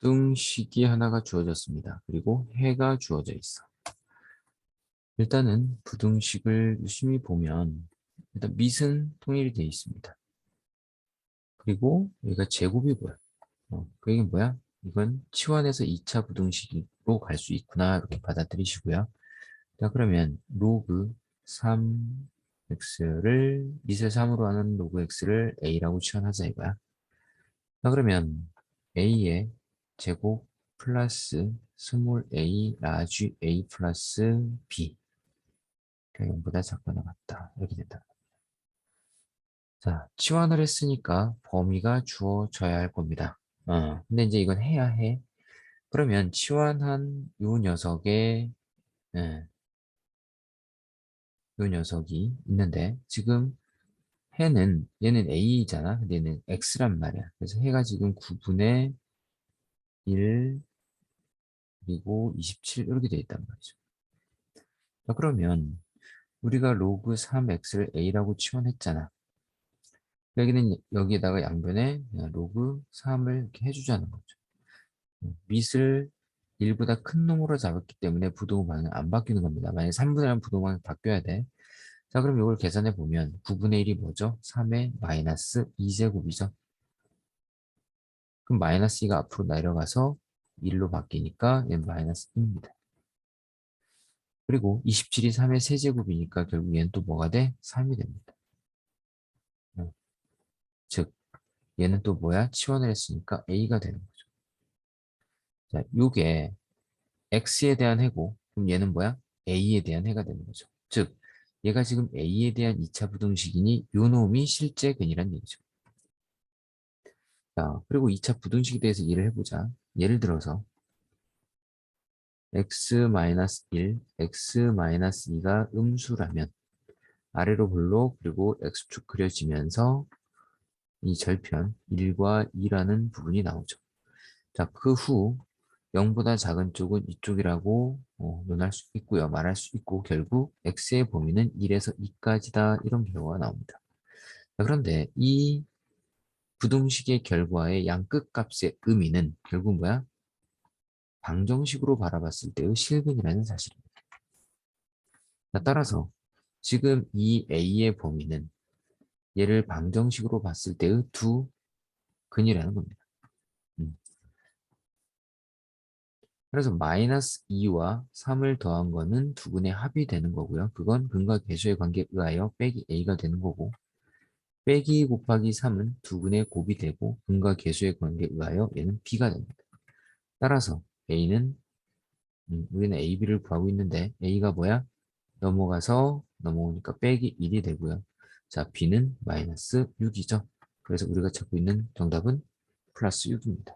부등식이 하나가 주어졌습니다. 그리고 해가 주어져 있어. 일단은 부등식을 유심히 보면 일단 밑은 통일이 되어 있습니다. 그리고 여기가 제곱이 보여. 어, 그 얘기는 뭐야? 이건 치환해서 2차 부등식으로 갈 수 있구나 이렇게 받아들이시고요. 자 그러면 로그 3x를 밑을 3으로 하는 로그 x를 a라고 치환하자 이거야. 자 그러면 a의 제곱 플러스 스몰 a 라지 a 플러스 b 가 0보다 작거나 같다 이렇게 된다. 자 치환을 했으니까 범위가 주어져야 할 겁니다. 어, 근데 이제 이건 해야 해. 그러면 치환한 요 녀석의 예, 요 녀석이 있는데 지금 해는 얘는 a잖아. 근데 얘는 x란 말이야. 그래서 해가 지금 9분의 1 그리고 27 이렇게 돼 있단 말이죠. 자, 그러면 우리가 로그 3x를 a라고 치환했잖아. 여기는 여기에다가 양변에 로그 3을 이렇게 해주자는 거죠. 밑을 1보다 큰 놈으로 잡았기 때문에 부동방은 안 바뀌는 겁니다. 만약에 3분의 1 부동방이 바뀌어야 돼. 자, 그럼 이걸 계산해 보면 9분의 1이 뭐죠? 3의 마이너스 2제곱이죠. 그럼 마이너스 2가 앞으로 내려가서 1로 바뀌니까 얘는 마이너스 2입니다. 그리고 27이 3의 세제곱이니까 결국 얘는 또 뭐가 돼? 3이 됩니다. 어. 즉 얘는 또 뭐야? 치환을 했으니까 a가 되는 거죠. 자, 요게 x에 대한 해고 그럼 얘는 뭐야? a에 대한 해가 되는 거죠. 즉 얘가 지금 a에 대한 2차 부등식이니 요 놈이 실제 근이란 얘기죠. 자, 그리고 2차 부등식에 대해서 이해를 해보자. 예를 들어서 x-1, x-2가 음수라면 아래로 볼록 그리고 x축 그려지면서 이 절편 1과 2라는 부분이 나오죠. 자, 그 후 0보다 작은 쪽은 이쪽이라고 어, 논할 수 있고요. 말할 수 있고 결국 x의 범위는 1에서 2까지다 이런 결과가 나옵니다. 자, 그런데 이 부등식의 결과의 양끝 값의 의미는 결국 뭐야? 방정식으로 바라봤을 때의 실근이라는 사실입니다. 자, 따라서 지금 이 a의 범위는 얘를 방정식으로 봤을 때의 두 근이라는 겁니다. 음. 그래서 마이너스 2와 3을 더한 거는 두 근의 합이 되는 거고요. 그건 근과 계수의 관계에 의하여 빼기 a가 되는 거고 빼기 곱하기 3은 두 근의 곱이 되고 근과 계수의 관계에 의하여 얘는 b가 됩니다. 따라서 a는 음, 우리는 a, b를 구하고 있는데 a가 뭐야? 넘어가서 넘어오니까 빼기 1이 되고요. 자, b는 마이너스 6이죠. 그래서 우리가 찾고 있는 정답은 플러스 6입니다.